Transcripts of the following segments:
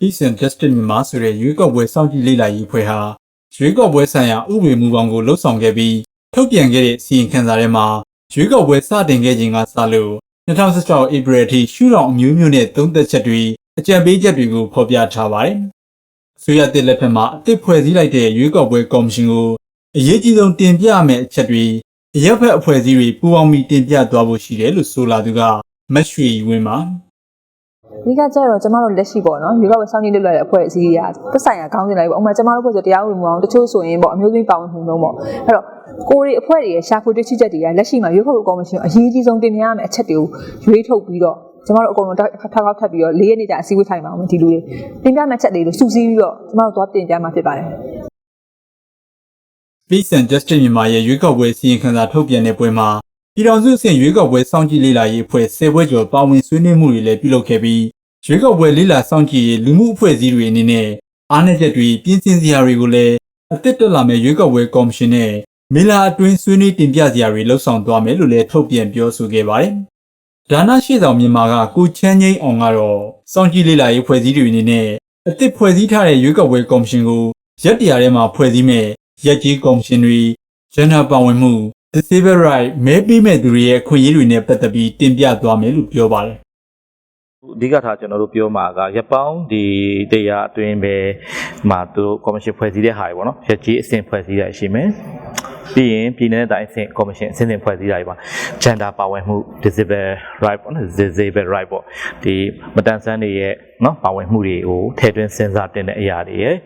Peace and Justice မြန်မာဆိုတဲ့ရွေးကောက်ပွဲစောင့်ကြည့်လေ့လာရေးအဖွဲ့ဟာရွေးကောက်ပွဲဆိုင်ရာဥပဒေမူပေါင်းကိုလှုပ်ဆောင်ခဲ့ပြီးထုတ်ပြန်ခဲ့တဲ့စီရင်ခံစာထဲမှာရွေးကောက်ပွဲစတင်ခဲ့ခြင်းကစလို့2016 April အထိရှုထောင့်အမျိုးမျိုးနဲ့သုံးသက်ချက်တွေ အကြံပေးချက်တွေကိုဖော်ပြထားပါတယ်။ဆွေရတဲ့လက်ထက်မှာအသစ်ဖွဲ့စည်းလိုက်တဲ့ရွေးကောက်ပွဲကော်မရှင်ကိုအရေးကြီးဆုံးတင်ပြရမယ့်အချက်တွေအရက်ဖက်အဖွဲ့အစည်းတွေပူးပေါင်းပြီးတင်ပြသွားဖို့ရှိတယ်လို့ဆိုလာသူကမတ်ရွှေဝင်းပါဒီကကျတော့ကျမတို့လက်ရှိပေါ့နော်ရွေးကောက်ပွဲစောင့်ကြည့်လွတ်လပ်တဲ့အဖွဲ့အစည်းတွေကသက်ဆိုင်ရာခေါင်းစဉ်လိုက်ပေါ့ဥပမာကျမတို့ဖွဲ့ဆိုတရားဝင်မှုအောင်တချို့ဆိုရင်ပေါ့အမျိုးသမီးပါဝင်မှုလုံးပေါ့အဲ့တော့ကိုရီအဖွဲ့တွေရဲ့ရှာဖွေတွေ့ရှိချက်တွေကလက်ရှိမှာရွေးကောက်ပွဲကော်မရှင်အရေးကြီးဆုံးတင်ပြရမယ့်အချက်တွေကိုရွေးထုတ်ပြီးတော့ ကျမတို့အကုန်လုံးထောက်ထောက်ထပ်ပြီးတော့၄ရက်နေ့ကျအစည်းအဝေးထိုင်ပါအောင်ဒီလူတွေတင်ပြမယ့်ချက်တွေကိုစုစည်းပြီးတော့ကျမတို့သွားတင်ပြမှာဖြစ်ပါတယ် Peace and Justice မြန်မာရဲ့ရွေးကောက်ပွဲစီရင်ခံစာထုတ်ပြန်တဲ့ပွဲမှာပြည်တော်စုအဆင့်ရွေးကောက်ပွဲစောင့်ကြည့်လေ့လာရေးအဖွဲ့10ဘွဲကျော်ပါဝင်ဆွေးနွေးမှုတွေလည်းပြုလုပ်ခဲ့ပြီးရွေးကောက်ပွဲလေ့လာစောင့်ကြည့်ရေးလူမှုအဖွဲ့အစည်းတွေအနေနဲ့အားနည်းချက်တွေပြင်ဆင်စရာတွေကိုလည်းအသစ်တက်လာမဲ့ရွေးကောက်ပွဲကော်မရှင်နဲ့မေလာအတွင်းဆွေးနွေးတင်ပြစရာတွေလှုပ်ဆောင်သွားမယ်လို့လည်းထုတ်ပြန်ပြောဆိုခဲ့ပါတယ်။ ဒါနရှိဆောင်မြန်မာကကိုချမ်းငိမ့်အောင်ကတော့စောင့်ကြည့်လေ့လာရေးဖွဲ့စည်းတွေအနေနဲ့အသစ်ဖွဲ့စည်းထားတဲ့ရွေးကောက်ပွဲကော်မရှင်ကိုရက်တရာထဲမှာဖွဲ့စည်းမဲ့ရက်ကြီးကော်မရှင်တွေ gender ပါဝင်မှု disabled right မဲပေးမဲ့သူတွေရဲ့အခွင့်အရေးတွေနဲ့ပတ်သက်ပြီးတင်ပြသွားမယ်လို့ပြောပါတယ်အဓိကထားကျွန်တော်တို့ပြောမှာကရပ်ပေါင်းဒီတရားအတွင်းပဲမှာသူတို့ကော်မရှင်ဖွဲ့စည်းတဲ့ဟာတွေပေါ့နော်ရက်ကြီးအဆင့်ဖွဲ့စည်းရရှိမယ် ပြီးရင်ပြည်내တိုင်းအဆင့်ကော်မရှင်အဆင့်ဆင့်ဖွဲ့စည်းတာတွေပါ gender ပါဝင်မှု disabled right ပေါ့နော် disabled right ပေါ့ဒီမတန်ဆန်းတွေရဲ့နော်ပါဝင်မှုတွေကိုထည့်သွင်းစဉ်းစားတင်တဲ့အရာတွေရဲ့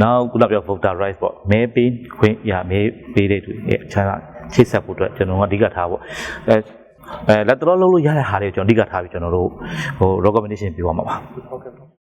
နောက်ခုနပြော voter rights ပေါ့မဲပေးခွင့်ရမဲပေးတဲ့သူတွေရဲ့အခြားချိတ်ဆက်ဖို့အတွက်ကျွန်တော်ကအဓိကထားပေါ့အဲအဲလက်တော်လုံးလို့ရတဲ့ဟာတွေကိုကျွန်တော်အဓိကထားပြီးကျွန်တော်တို့ဟို recommendation ပြောရမှာပါဟုတ်ကဲ့